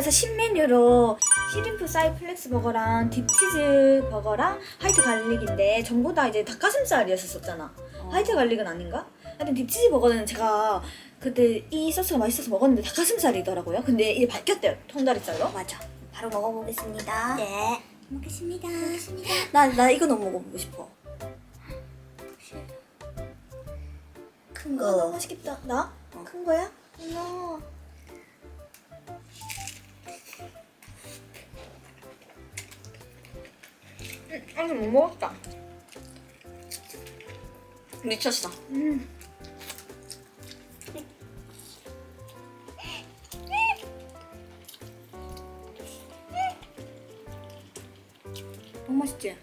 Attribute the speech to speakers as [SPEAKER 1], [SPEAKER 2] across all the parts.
[SPEAKER 1] 버거에서 신메뉴로 시림프 싸이 플렉스 버거랑 딥치즈 버거랑 화이트 갈릭인데 전부 다 이제 닭가슴살이었었잖아. 화이트 갈릭은 아닌가? 하여튼 딥치즈 버거는 제가 그때 이 소스가 맛있어서 먹었는데 닭가슴살이더라고요. 근데 이게 바뀌었대요. 통다리살로.
[SPEAKER 2] 맞아. 바로 먹어보겠습니다.
[SPEAKER 1] 네.
[SPEAKER 2] 먹겠습니다. 먹겠습니다.
[SPEAKER 1] 나, 나 이거 너무 먹어보고 싶어. 큰거 너무
[SPEAKER 2] 거.
[SPEAKER 1] 맛있겠다. 나? 큰 거야? 나. 아직 못 먹었다.
[SPEAKER 2] 미쳤어.
[SPEAKER 1] 음. 너무 맛있지?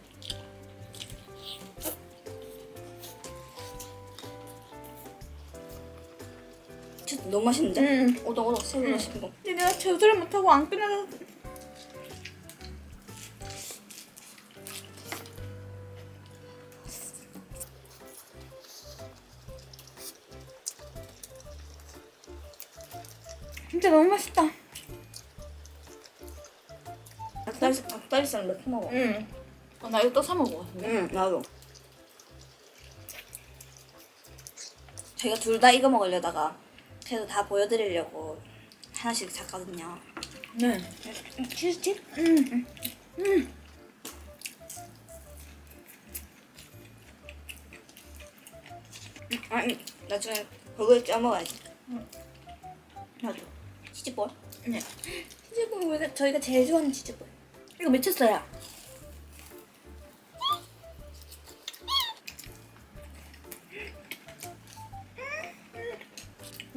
[SPEAKER 2] 진짜 너무 맛있는데?
[SPEAKER 1] 응.
[SPEAKER 2] 오덕오덕 새우
[SPEAKER 1] 응.
[SPEAKER 2] 맛있는 거.
[SPEAKER 1] 근데 내가 제대로 못하고 안 끝내서 아, 나 이거 또 사 먹을 것 같은데.
[SPEAKER 2] 응, 나도. 저희가 둘 다 이거 먹으려다가 그래도 다 보여드리려고 하나씩 샀거든요.
[SPEAKER 1] 네.
[SPEAKER 2] 치즈칩?
[SPEAKER 1] 음. 음.
[SPEAKER 2] 아니, 나중에 버거에 쪄 먹어야지.
[SPEAKER 1] 나도.
[SPEAKER 2] 치즈볼?
[SPEAKER 1] 네. 치즈볼 저희가 제일 좋아하는 치즈볼. 이거 미쳤어요.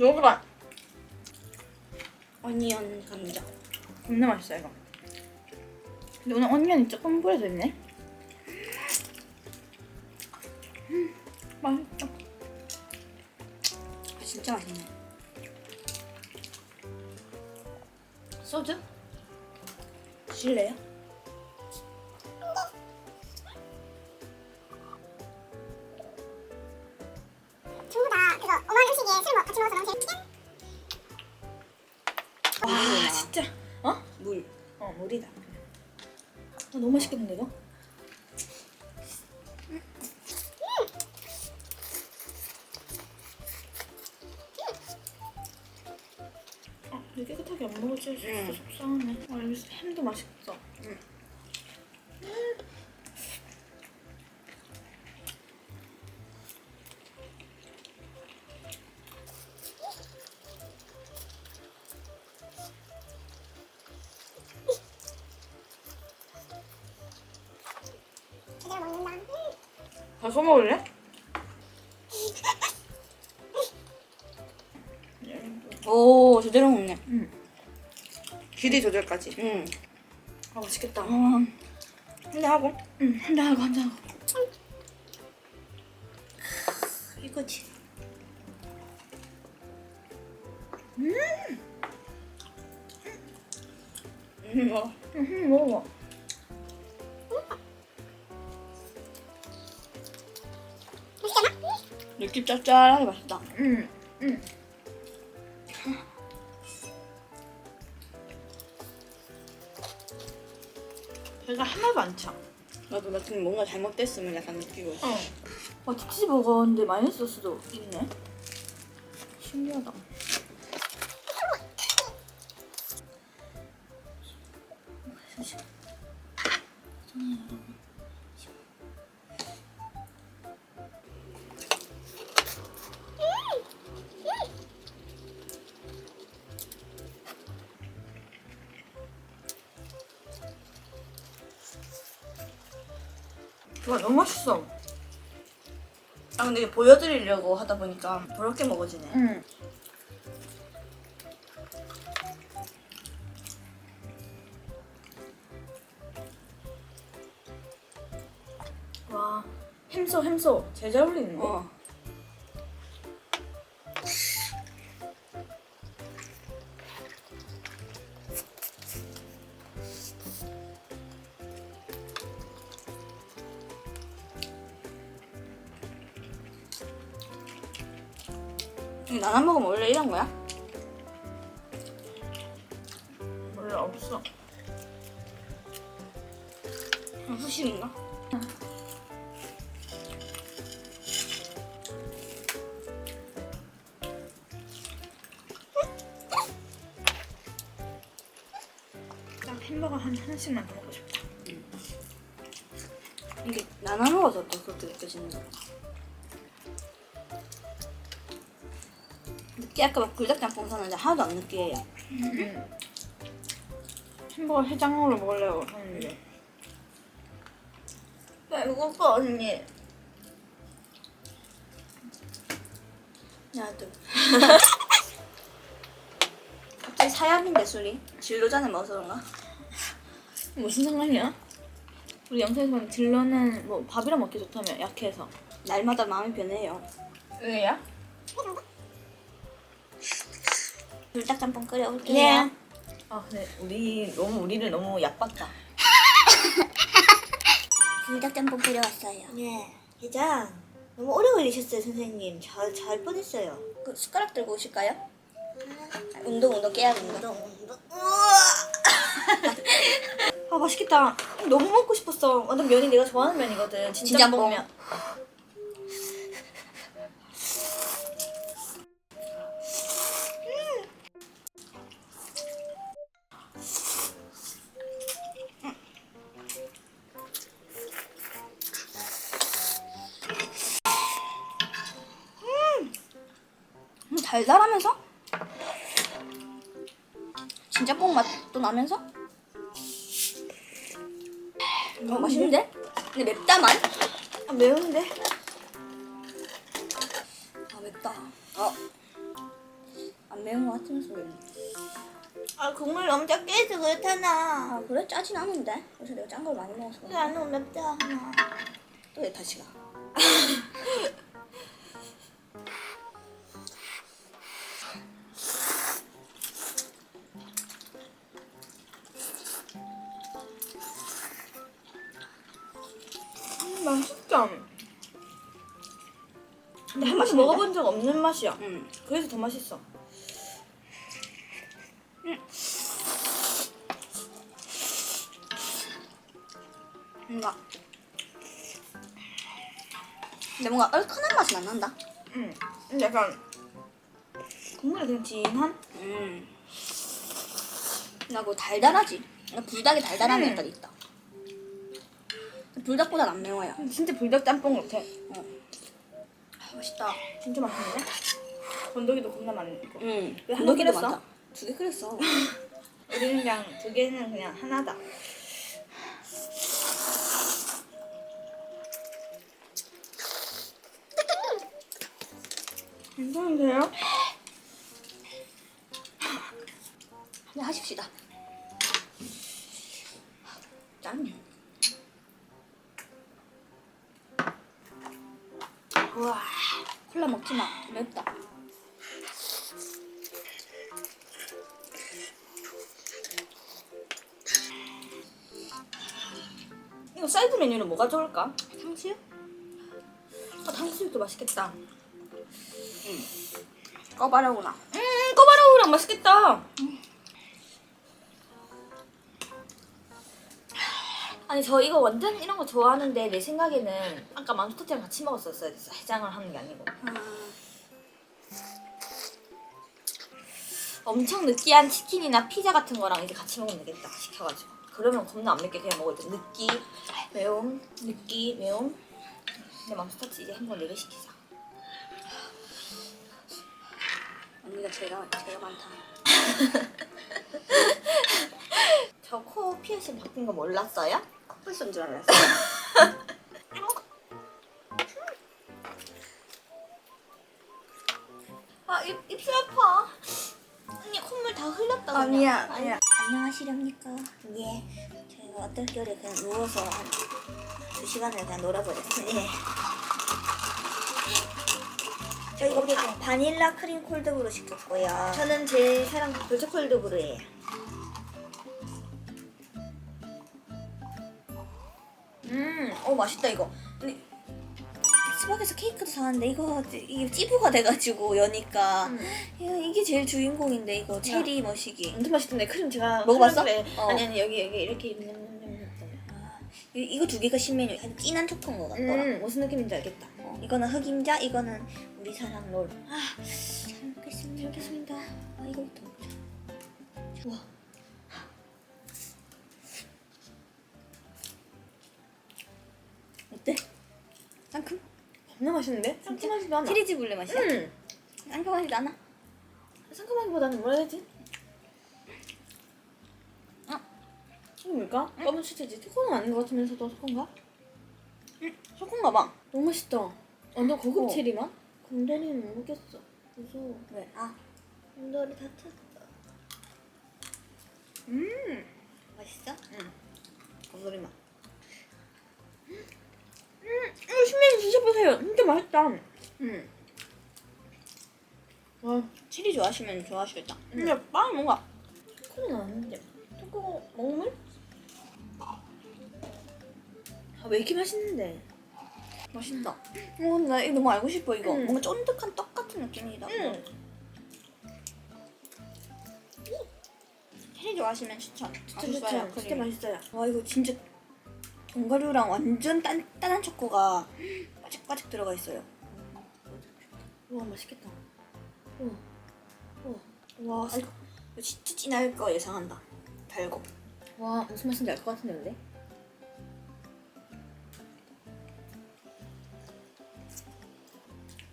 [SPEAKER 1] 먹어봐.
[SPEAKER 2] 어니언 감자.
[SPEAKER 1] 겁나 맛있어 이거. 근데 오늘 언니는 조금 뿌려져 있네.
[SPEAKER 3] 같이 먹어서 너무 재밌게
[SPEAKER 1] 와
[SPEAKER 2] 물이나
[SPEAKER 1] 진짜. 어?
[SPEAKER 2] 물.
[SPEAKER 1] 어 물이다. 아, 너무 맛있겠는데 이거? 아, 근데 깨끗하게 안 먹어지 진짜
[SPEAKER 2] 응.
[SPEAKER 1] 속상하네. 아, 여기 햄도 맛있어.
[SPEAKER 2] 응.
[SPEAKER 3] 다
[SPEAKER 1] 써 먹을래?
[SPEAKER 2] 오, 제대로 먹네.
[SPEAKER 1] 응. 길이 조절까지.
[SPEAKER 2] 응.
[SPEAKER 1] 아 맛있겠다.
[SPEAKER 2] 근데 하고
[SPEAKER 1] 응, 한잔 하고 한잔 하고.
[SPEAKER 2] 이거지. 짭짤하게 맛있다.
[SPEAKER 1] 응, 응. 배가 하나도 안 차.
[SPEAKER 2] 나도 나 지금 뭔가 잘못됐으면 약간 느끼고 있어.
[SPEAKER 1] 어. 와, 딥치 버거인데 마요네즈 소스도 있네. 신기하다.
[SPEAKER 2] 보여드리려고 하다 보니까 더럽게 먹어지네.
[SPEAKER 1] 응. 와, 햄소 햄소 제일 잘 어울리는데?
[SPEAKER 2] 어.
[SPEAKER 1] 딱 햄버거 한 하나씩만 더 먹고 싶다.
[SPEAKER 2] 이게 나눠 먹어서 더 그렇게 느껴지는 거. 느끼 아까 막 불닭짬뽕 사는데 하나도 안 느끼해요.
[SPEAKER 1] 햄버거 해장으로 먹으려고 하는데.
[SPEAKER 2] 배고파 언니. 나도. 갑자기 사약인데 술이 진로잔에 먹어서 그런가?
[SPEAKER 1] 무슨 상관이야? 우리 영상에서 보면 딜러는 뭐 밥이랑 먹기 좋다며 약해서.
[SPEAKER 2] 날마다 마음이 변해요.
[SPEAKER 1] 왜야?
[SPEAKER 2] 불닭짬뽕 끓여올게요.
[SPEAKER 1] 네. 아 근데 우리 너무 우리를 너무 약봤다.
[SPEAKER 2] 불닭짬뽕 끓여왔어요. 네. 회장 너무 오래 걸리셨어요 선생님. 잘, 잘 뻔했어요. 그 숟가락 들고 오실까요? 아, 운동 운동 깨야 운동. 운동.
[SPEAKER 1] 아 맛있겠다. 너무 먹고 싶었어. 완전 면이 내가 좋아하는 면이거든. 진짜
[SPEAKER 2] 진짬뽕.
[SPEAKER 1] 먹으면.
[SPEAKER 2] 음, 달달하면서 진짬뽕 맛도 나면서 어, 맛있는데? 근데 맵다만?
[SPEAKER 1] 아 매운데?
[SPEAKER 2] 아 맵다. 어. 안 매운 거 같으면서 맵네.
[SPEAKER 1] 아 국물 너무 작게 해서 그렇잖아.
[SPEAKER 2] 아 그래? 짜진 않은데? 그래서 내가 짠 걸 많이 먹어서 그런가?
[SPEAKER 1] 안 너무 맵다 하나.
[SPEAKER 2] 또내 탓이가.
[SPEAKER 1] 맛이야.
[SPEAKER 2] 응.
[SPEAKER 1] 그래서 더 맛있어.
[SPEAKER 2] 뭔가 근데 뭔가 얼큰한 맛은 안 난다.
[SPEAKER 1] 응. 근데 약간 국물이 그냥 진한?
[SPEAKER 2] 음. 나그 달달하지. 나 불닭이 달달한
[SPEAKER 1] 음.
[SPEAKER 2] 약간 있다. 불닭보단 안 매워요.
[SPEAKER 1] 진짜 불닭 짬뽕 같아.
[SPEAKER 2] 아, 맛있다.
[SPEAKER 1] 진짜 맛있는데? 건더기도 겁나 많고.
[SPEAKER 2] 응.
[SPEAKER 1] 왜 하나
[SPEAKER 2] 건더기도
[SPEAKER 1] 끓였어?
[SPEAKER 2] 많다. 두 개 끓였어.
[SPEAKER 1] 우리는 그냥 두 개는 그냥 하나다. 괜찮은데요?
[SPEAKER 2] 한잔 하십시다. 짠. 우와. 콜라 먹지 마. 맵다.
[SPEAKER 1] 사이드 메뉴는 뭐가 좋을까?
[SPEAKER 2] 탕수육?
[SPEAKER 1] 아, 탕수육도 맛있겠다.
[SPEAKER 2] 꺼바라구나.
[SPEAKER 1] 음, 꼬바로우랑 맛있겠다. 아니 저 이거 완전 이런 거 좋아하는데 내 생각에는 아까 맘스터치랑 같이 먹었었어야 됐어 해장을 하는 게 아니고 엄청 느끼한 치킨이나 피자 같은 거랑 이제 같이 먹으면 되겠다 시켜가지고 그러면 겁나 안 맵게 그냥 먹을 때 느끼 매움 느끼 매움 근데 맘스터치 이제 햄버거 4개 시키자
[SPEAKER 2] 언니가 제가 제가 많다.
[SPEAKER 1] 저 코 피어싱 바뀐 거 몰랐어요?
[SPEAKER 2] 커플선 줄 알았어.
[SPEAKER 1] 아 입, 입술 아파 언니 콧물 다 흘렸다 그냥.
[SPEAKER 2] 아니야, 아니야. 안녕하시렵니까? 예. 제가 어떨 겨울에 그냥 누워서 한두 시간을 그냥 놀아버렸어요. 예. 저 이거 바, 바닐라 크림 콜드브루 시켰고요.
[SPEAKER 1] 저는 제 사랑 돌초콜드브루예요
[SPEAKER 2] 음, 어 맛있다 이거. 근데 수박에서 케이크도 사왔는데 이거 이게 찌부가 돼가지고 여니까
[SPEAKER 1] 음.
[SPEAKER 2] 이거 이게 제일 주인공인데 이거 체리 머시기.
[SPEAKER 1] 엄청 맛있던데 크림 제가
[SPEAKER 2] 먹어봤어?
[SPEAKER 1] 그래.
[SPEAKER 2] 어.
[SPEAKER 1] 아니 아니 여기 여기 이렇게 있는
[SPEAKER 2] 아, 이- 이거 두 개가 신메뉴. 약간 진한 초코인 것 같더라.
[SPEAKER 1] 음 무슨 느낌인지 알겠다.
[SPEAKER 2] 어, 이거는 흑임자, 이거는 우리 사랑 롤. 아, 잘 먹겠습니다.
[SPEAKER 1] 잘 먹겠습니다.
[SPEAKER 2] 아, 이거부터 먹자.
[SPEAKER 1] 와.
[SPEAKER 2] 어때? 상큼?
[SPEAKER 1] 겁나 맛있는데? 상큼하지도 않아.
[SPEAKER 2] 체리지블레 맛이야?
[SPEAKER 1] 음.
[SPEAKER 2] 상큼하지도 않아?
[SPEAKER 1] 상큼하기보다는 뭐라 해야 되지?
[SPEAKER 2] 어?
[SPEAKER 1] 이게 뭘까? 검은 수제지. 초코는 아닌 것 같으면서도 초코인가?
[SPEAKER 2] 초코인가 봐.
[SPEAKER 1] 너무 맛있다. 완전 고급
[SPEAKER 2] 어.
[SPEAKER 1] 체리 맛? 곰돌이는 못 먹겠어. 무서워.
[SPEAKER 2] 왜? 아,
[SPEAKER 1] 곰돌이 다 쳤어.
[SPEAKER 2] 음. 맛있어?
[SPEAKER 1] 응. 곰돌이 맛. 음, 이거 신메뉴 드셔보세요. 진짜 맛있다.
[SPEAKER 2] 음.
[SPEAKER 1] 와,
[SPEAKER 2] 체리 좋아하시면 좋아하시겠다.
[SPEAKER 1] 근데 빵 뭔가 초코는 아닌데. 초코 먹물? 아, 왜 이렇게 맛있는데?
[SPEAKER 2] 맛있다. 어, 나 이거 너무 알고 싶어, 이거.
[SPEAKER 1] 음.
[SPEAKER 2] 뭔가 쫀득한 떡 같은 느낌이다.
[SPEAKER 1] 응.
[SPEAKER 2] 체리 좋아하시면 추천.
[SPEAKER 1] 진짜 진짜, 진짜 맛있어요.
[SPEAKER 2] 와, 이거 진짜 견과류랑 완전 단단한 초코가 바짝바짝 들어가 있어요.
[SPEAKER 1] 와, 맛있겠다. 우와. 우와.
[SPEAKER 2] 와, 이거 이거 진짜 진할 거 예상한다. 달고.
[SPEAKER 1] 와, 무슨 맛인지 알 것 같은데, 근데?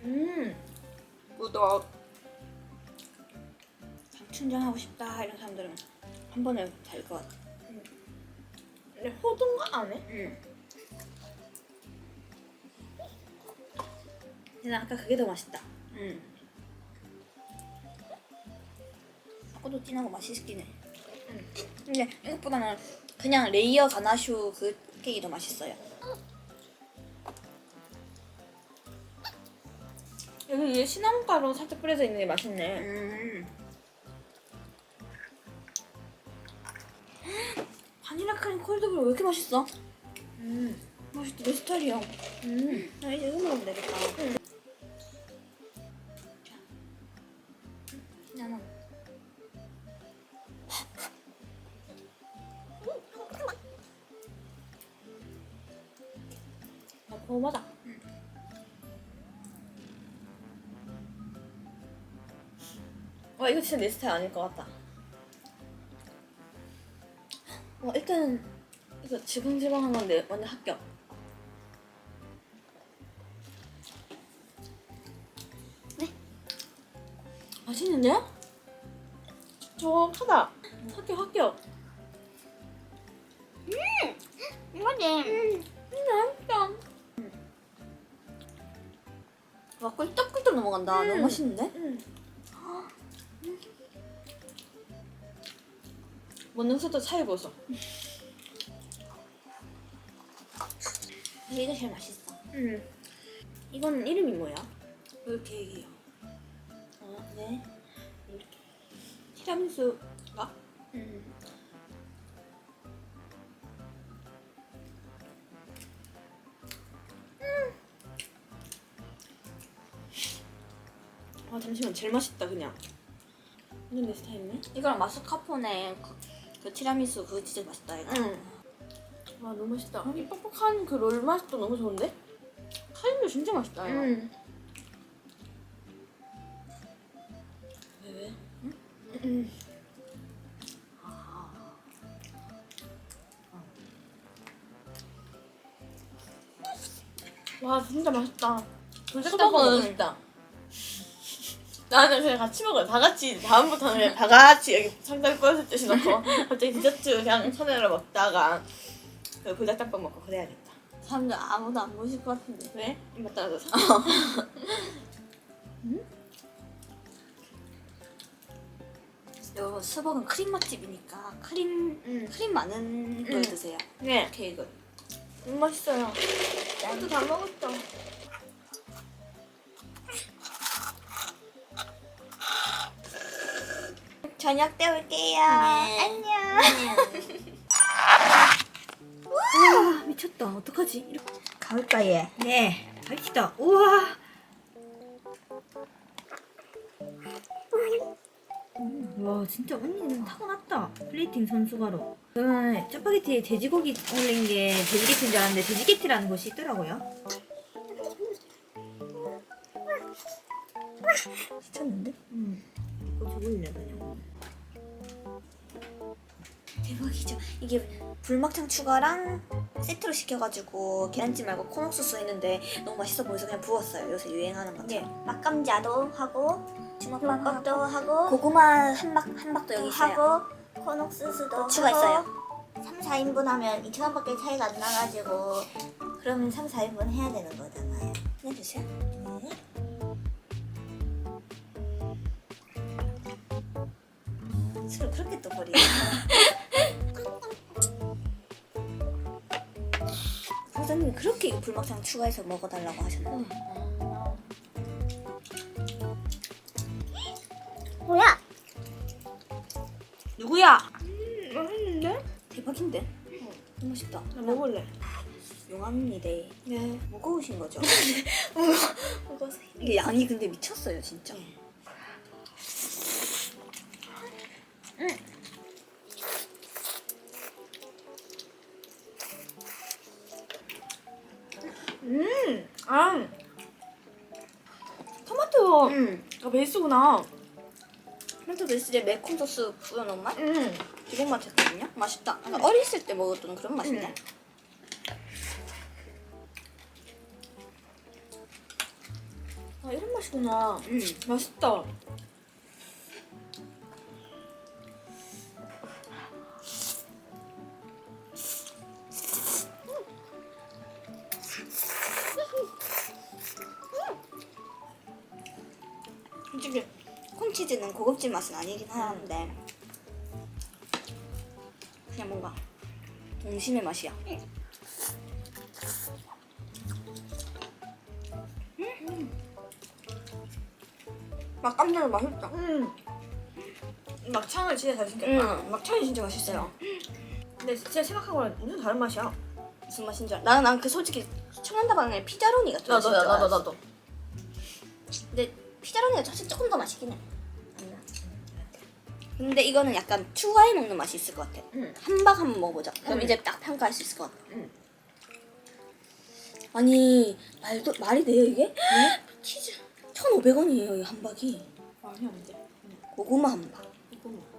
[SPEAKER 1] 음.
[SPEAKER 2] 무더 장충전하고 싶다 이런 사람들은 한 번에 달 것 같아.
[SPEAKER 1] 근데 호두가 안 해?
[SPEAKER 2] 응.
[SPEAKER 1] 근데 난 아까 그게 더 맛있다.
[SPEAKER 2] 응. 사고도 진하고 맛있긴 해. 응. 근데 이것보다는 그냥 레이어 가나슈 그 케이크 더 맛있어요.
[SPEAKER 1] 여기 얘 시나몬가루 살짝 뿌려져 있는 게 맛있네.
[SPEAKER 2] 음. 바닐라 크림 콜드브루 왜 이렇게 맛있어?
[SPEAKER 1] 음.
[SPEAKER 2] 맛있다. 내 스타일이야.
[SPEAKER 1] 음.
[SPEAKER 2] 나 이제 이거 먹으면 되겠다.
[SPEAKER 1] 응.
[SPEAKER 2] 자. 나는
[SPEAKER 1] 아, 고마다. 와, 이거 진짜 내 스타일 아닐 것 같다. 와, 일단 이거 지방지방 한 건데 완전 합격.
[SPEAKER 2] 네.
[SPEAKER 1] 맛있는데요? 정확하다. 합격, 합격.
[SPEAKER 2] 이거지.
[SPEAKER 1] 음, 맛있다.
[SPEAKER 2] 와 꿀떡꿀떡 넘어간다.
[SPEAKER 1] 음.
[SPEAKER 2] 너무 맛있는데?
[SPEAKER 1] 음. 먹는 속도 차이 보소.
[SPEAKER 2] 이게 제일 맛있어.
[SPEAKER 1] 음. 이건 이름이 뭐야?
[SPEAKER 2] 이렇게 얘기해요.
[SPEAKER 1] 아, 네. 이렇게. 티라미수가?
[SPEAKER 2] 음.
[SPEAKER 1] 아, 잠시만. 제일 맛있다, 그냥. 완전 내 스타일이네.
[SPEAKER 2] 이거랑 마스카포네 그, 그 티라미수 그거 진짜 맛있다 이거.
[SPEAKER 1] 응. 와, 너무 맛있다. 이 뻑뻑한 그 롤 맛도 너무 좋은데? 카림도 진짜 맛있다. 이거.
[SPEAKER 2] 음.
[SPEAKER 1] 왜, 왜? 응? 음. 와 진짜 맛있다. 수박은
[SPEAKER 2] 수박은-
[SPEAKER 1] 맛있다. 나는 그냥 같이 먹어요. 다 같이 다음부터는 그냥 다 같이 여기 상자를 꺼서 듯이 넣고 갑자기 디저트 그냥 손으로 먹다가 그 불닭짬뽕 먹고 그래야겠다.
[SPEAKER 2] 사람들 아무도 안 보실 것 같은데.
[SPEAKER 1] 왜? 입맛 떨어져서.
[SPEAKER 2] 여러분 수박은 크림 맛집이니까 크림
[SPEAKER 1] 음.
[SPEAKER 2] 크림 많은 걸
[SPEAKER 1] 음.
[SPEAKER 2] 드세요.
[SPEAKER 1] 네.
[SPEAKER 2] 케이크.
[SPEAKER 1] 너무 맛있어요.
[SPEAKER 2] 짠.
[SPEAKER 1] 다 먹었죠.
[SPEAKER 2] 저녁 때 올게요.
[SPEAKER 1] 네.
[SPEAKER 2] 안녕.
[SPEAKER 1] 아 미쳤다. 어떡하지? 이렇게.
[SPEAKER 2] 가을바에
[SPEAKER 1] 네. 맛있다. 우와. 음, 와 진짜 언니는 타고났다. 플레이팅 선수가로. 저는 짜파게티에 돼지고기 올린 게 돼지게티인 줄 알았는데 돼지게티라는 곳이 있더라고요.
[SPEAKER 2] 미쳤는데?
[SPEAKER 1] 음. 이거 줘볼래 그냥.
[SPEAKER 2] 이게 불막창 추가랑 세트로 시켜가지고 계란찜 말고 콘옥소스 있는데 너무 맛있어 보여서 그냥 부었어요. 요새 유행하는 거. 네. 맛감자도 하고 주먹밥도 하고 고구마 한박 한박도 여기 있어요. 하고 콘옥소스도 추가 있어요. 3, 4인분 하면 2천 원밖에 차이가 안 나가지고 그러면 3, 4인분 해야 되는 거잖아요. 해주세요. 네. 술을 그렇게 또 버리네. 사장님이 그렇게 불막창 추가해서 먹어달라고 하셨나요? 뭐야?
[SPEAKER 1] 누구야? 음, 맛있는데?
[SPEAKER 2] 대박인데? 너무 맛있다.
[SPEAKER 1] 나 먹을래.
[SPEAKER 2] 용암입니다.
[SPEAKER 1] 네.
[SPEAKER 2] 무거우신 거죠? 무거워서 이게 양이 근데 미쳤어요 진짜.
[SPEAKER 1] 음, 아, 토마토가
[SPEAKER 2] 음.
[SPEAKER 1] 베이스구나.
[SPEAKER 2] 토마토 베이스에 매콤 소스 뿌려놓은 맛?
[SPEAKER 1] 음,
[SPEAKER 2] 기본 맛이었거든요. 맛있다. 약간 어렸을 때 먹었던 그런 맛인데.
[SPEAKER 1] 음. 아 이런 맛이구나.
[SPEAKER 2] 음.
[SPEAKER 1] 맛있다.
[SPEAKER 2] 솔직히 콘치즈는 고급진 맛은 아니긴 하는데 그냥 뭔가 동심의 맛이야. 막감자도 맛있다.
[SPEAKER 1] 음. 막창을 진짜 잘 시켰다.
[SPEAKER 2] 음, 막창이 진짜 맛있어요.
[SPEAKER 1] 근데 진짜 생각한 거랑 완전 다른 맛이야.
[SPEAKER 2] 무슨 맛인 줄 알아? 나는 난그 솔직히 청양다방에 피자로니가 좀
[SPEAKER 1] 나도, 나도,
[SPEAKER 2] 알았어.
[SPEAKER 1] 나도.
[SPEAKER 2] 피자로니가 사실 조금 더 맛있긴 해. 근데 이거는 약간 추가해 먹는 맛이 있을 것 같아.
[SPEAKER 1] 응.
[SPEAKER 2] 한박 한번 먹어보자. 그럼
[SPEAKER 1] 응.
[SPEAKER 2] 이제 딱 평가할 수 있을 것 같아.
[SPEAKER 1] 응.
[SPEAKER 2] 아니 말도 말이 돼요 이게? 치즈 1,500원이에요 이 한박이.
[SPEAKER 1] 말이 안 돼.
[SPEAKER 2] 고구마 한박.
[SPEAKER 1] 뭐.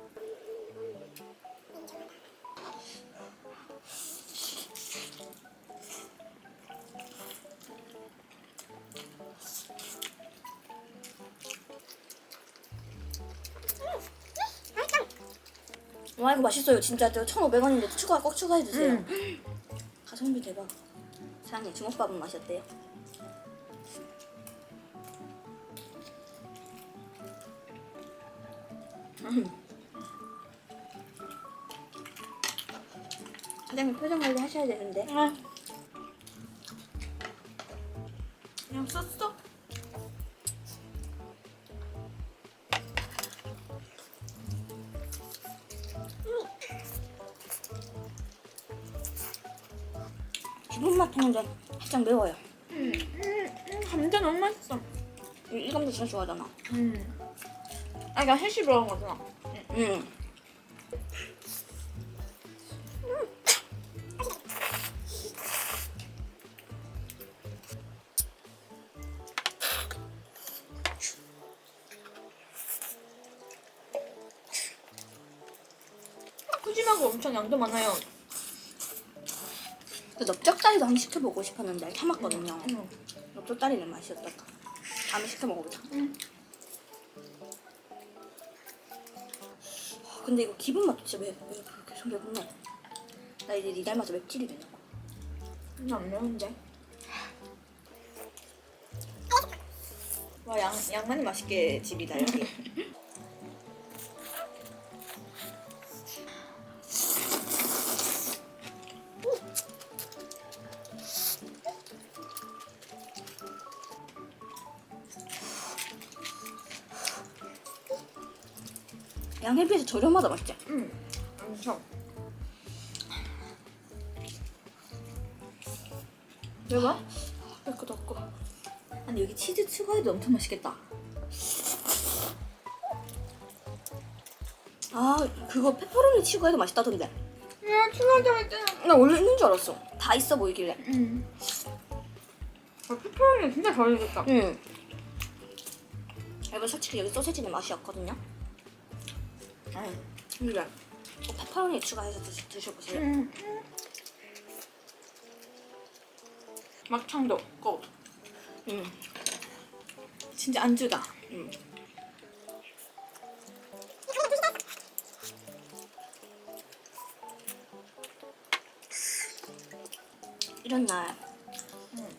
[SPEAKER 2] 와 이거 맛있어요 진짜 저 1,500원인데 추가 꼭 추가해 주세요.
[SPEAKER 1] 음.
[SPEAKER 2] 가성비 대박. 사장님 주먹밥은 맛이 어때요? 음. 사장님 표정 관리 하셔야 되는데.
[SPEAKER 1] 아. 그냥 썼어?
[SPEAKER 2] 하는데 살짝 매워요.
[SPEAKER 1] 음, 음, 음, 감자 너무 맛있어.
[SPEAKER 2] 이, 이 감자 진짜 좋아하잖아.
[SPEAKER 1] 음. 아, 나 햇이 들어간 거잖아.
[SPEAKER 2] 응.
[SPEAKER 1] 푸짐하고 엄청 양도 많아요.
[SPEAKER 2] 그 넓적다리도 한번 시켜보고 싶었는데 참았거든요.
[SPEAKER 1] 음.
[SPEAKER 2] 넓적다리는 맛이 어떨까? 다음에 시켜 먹어보자.
[SPEAKER 1] 음.
[SPEAKER 2] 아, 근데 이거 기본 맛도 진짜 매, 왜 그렇게 좀 매운네. 나 이제 니 닮아서 맵찔이 되나 봐.
[SPEAKER 1] 근데 안 매운데. 와, 양, 양만이 맛있게 집이다, 여기.
[SPEAKER 2] 저렴하다 맛있지?
[SPEAKER 1] 음, 엄청.
[SPEAKER 2] 매워?
[SPEAKER 1] 그 덥고. 아니 여기 치즈 추가해도 엄청 맛있겠다.
[SPEAKER 2] 아 그거 페퍼로니 추가해도 맛있다던데.
[SPEAKER 1] 야 추가하자 했잖아.
[SPEAKER 2] 나 원래 있는 줄 알았어. 다 있어 보이길래.
[SPEAKER 1] 응. 아, 페퍼로니 진짜 잘 익었다.
[SPEAKER 2] 응. 여러분 솔직히 여기 소세지는 맛이 없거든요.
[SPEAKER 1] 응.
[SPEAKER 2] 근데 꼭 페퍼로니 추가해서 드시, 드셔보세요.
[SPEAKER 1] 응. 막창도 꼭.
[SPEAKER 2] 응.
[SPEAKER 1] 진짜 안주다.
[SPEAKER 2] 응. 이런 날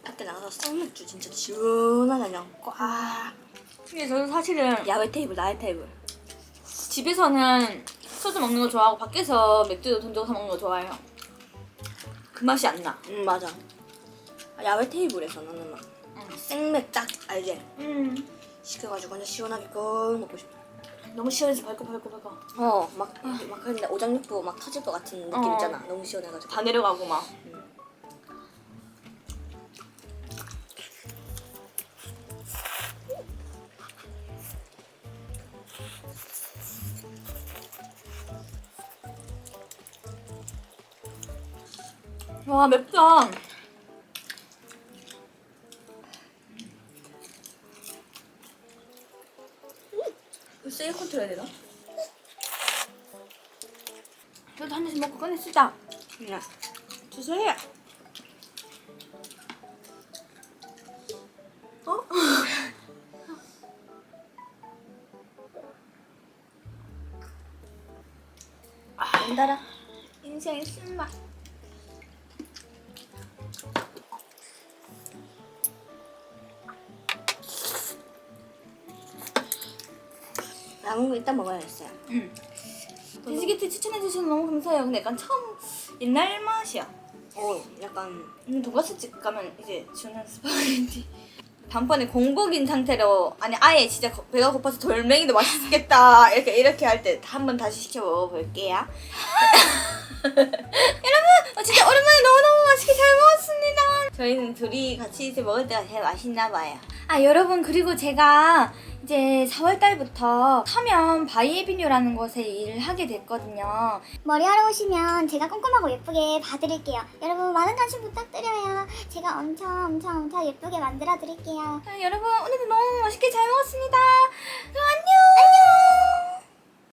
[SPEAKER 2] 밖에 나가서 생맥주 진짜 시원하게 그냥 꽉
[SPEAKER 1] 근데 저도 사실은
[SPEAKER 2] 야외 테이블 나의 테이블
[SPEAKER 1] 집에서는 소주 먹는 거 좋아하고 밖에서 맥주 돈 주고 사 먹는 거 좋아해요. 그 맛이 안 나.
[SPEAKER 2] 응 맞아 아, 야외 테이블에서 나는 막
[SPEAKER 1] 응.
[SPEAKER 2] 생맥 딱 알지?
[SPEAKER 1] 음.
[SPEAKER 2] 시켜가지고 그냥 시원하게 꿀 먹고 싶어
[SPEAKER 1] 너무 시원해서 발끈발끈발끈.
[SPEAKER 2] 어막 막 근데 오장육부 막 터질 것 같은 느낌
[SPEAKER 1] 어.
[SPEAKER 2] 있잖아 너무 시원해가지고
[SPEAKER 1] 다 내려가고 막. 와 맵다.
[SPEAKER 2] 이거 세일 컨트롤 해야 되나?
[SPEAKER 1] 저도 한 잔씩 먹고 꺼내 쓰자.
[SPEAKER 2] 그냥 주세요 어? 아, 연달아
[SPEAKER 1] 인생 쓴맛.
[SPEAKER 2] 이따 먹어야겠어요
[SPEAKER 1] 응. 돼지게트 추천해 주셔서 너무 감사해요. 근데 약간 처음 옛날 맛이야.
[SPEAKER 2] 어 약간
[SPEAKER 1] 음, 돈가스집 가면 이제 주는 스파게티. 단번에 공복인 상태로 아니 아예 진짜 거- 배가 고파서 돌멩이도 맛있겠다 이렇게 이렇게 할 때 한 번 다시 시켜 먹어볼게요. 여러분 어, 진짜 오랜만에 너무 너무 맛있게 잘 먹었습니다. 저희는 둘이 같이 이제 먹을 때가 제일 맛있나 봐요. 아 여러분 그리고 제가 이제 4월 달부터 서면 바이에비뉴라는 곳에 일을 하게 됐거든요.
[SPEAKER 3] 머리하러 오시면 제가 꼼꼼하고 예쁘게 봐드릴게요. 여러분 많은 관심 부탁드려요. 제가 엄청 엄청 엄청 예쁘게 만들어 드릴게요.
[SPEAKER 1] 아, 여러분 오늘도 너무 맛있게 잘 먹었습니다.